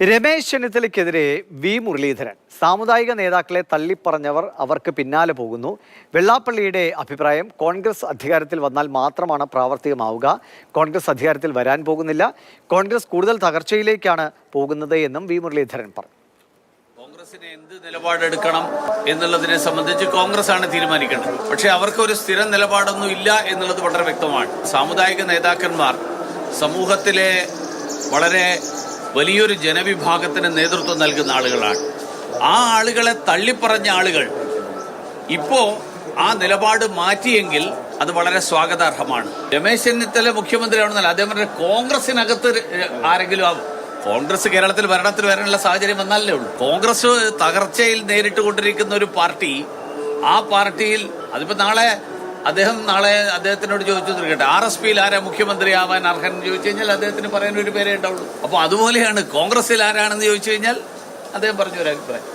Ramesh ചെന്നിത്തലയ്ക്കെതിരെ V Muraleedharan സാമുദായിക നേതാക്കളെ തള്ളിപ്പറഞ്ഞവർ അവർക്ക് പിന്നാലെ പോകുന്നു. വെള്ളാപ്പള്ളിയുടെ അഭിപ്രായം കോൺഗ്രസ് അധികാരത്തിൽ വന്നാൽ മാത്രമാണ് പ്രാവർത്തികമാവുക. കോൺഗ്രസ് അധികാരത്തിൽ വരാൻ പോകുന്നില്ല. കോൺഗ്രസ് കൂടുതൽ തകർച്ചയിലേക്കാണ് പോകുന്നത് എന്നും വി മുരളീധരൻ പറഞ്ഞു. കോൺഗ്രസിനെ എന്ത് നിലപാടെടുക്കണം എന്നുള്ളതിനെ സംബന്ധിച്ച് കോൺഗ്രസ് ആണ് തീരുമാനിക്കേണ്ടത്. പക്ഷേ അവർക്ക് ഒരു സ്ഥിര നിലപാടൊന്നും ഇല്ല എന്നുള്ളത് വളരെ വ്യക്തമാണ്. സാമുദായിക നേതാക്കന്മാർ സമൂഹത്തിലെ വളരെ വലിയൊരു ജനവിഭാഗത്തിന് നേതൃത്വം നൽകുന്ന ആളുകളാണ്. ആ ആളുകളെ തള്ളിപ്പറഞ്ഞ ആളുകൾ ഇപ്പോ ആ നിലപാട് മാറ്റിയെങ്കിൽ അത് വളരെ സ്വാഗതാർഹമാണ്. രമേശ് ചെന്നിത്തല മുഖ്യമന്ത്രിയാണെന്നല്ല അദ്ദേഹം പറഞ്ഞ കോൺഗ്രസിനകത്ത് ആരെങ്കിലും ആവും കോൺഗ്രസ് കേരളത്തിൽ ഭരണത്തിൽ വരാനുള്ള സാഹചര്യം വന്നാലേ ഉള്ളൂ. കോൺഗ്രസ് തകർച്ചയിൽ നേരിട്ട് കൊണ്ടിരിക്കുന്ന ഒരു പാർട്ടി ആ പാർട്ടിയിൽ അതിപ്പോ നാളെ അദ്ദേഹം നാളെ അദ്ദേഹത്തിനോട് ചോദിച്ചു തീർക്കട്ടെ. ആർ എസ് പിയിൽ ആരാ മുഖ്യമന്ത്രി ആവാൻ അർഹൻ ചോദിച്ചു കഴിഞ്ഞാൽ അദ്ദേഹത്തിന് പറയാൻ ഒരു പേരേ ഉണ്ടാവുള്ളൂ. അപ്പോൾ അതുപോലെയാണ് കോൺഗ്രസിൽ ആരാണെന്ന് ചോദിച്ചു കഴിഞ്ഞാൽ അദ്ദേഹം പറഞ്ഞ ഒരു അഭിപ്രായം.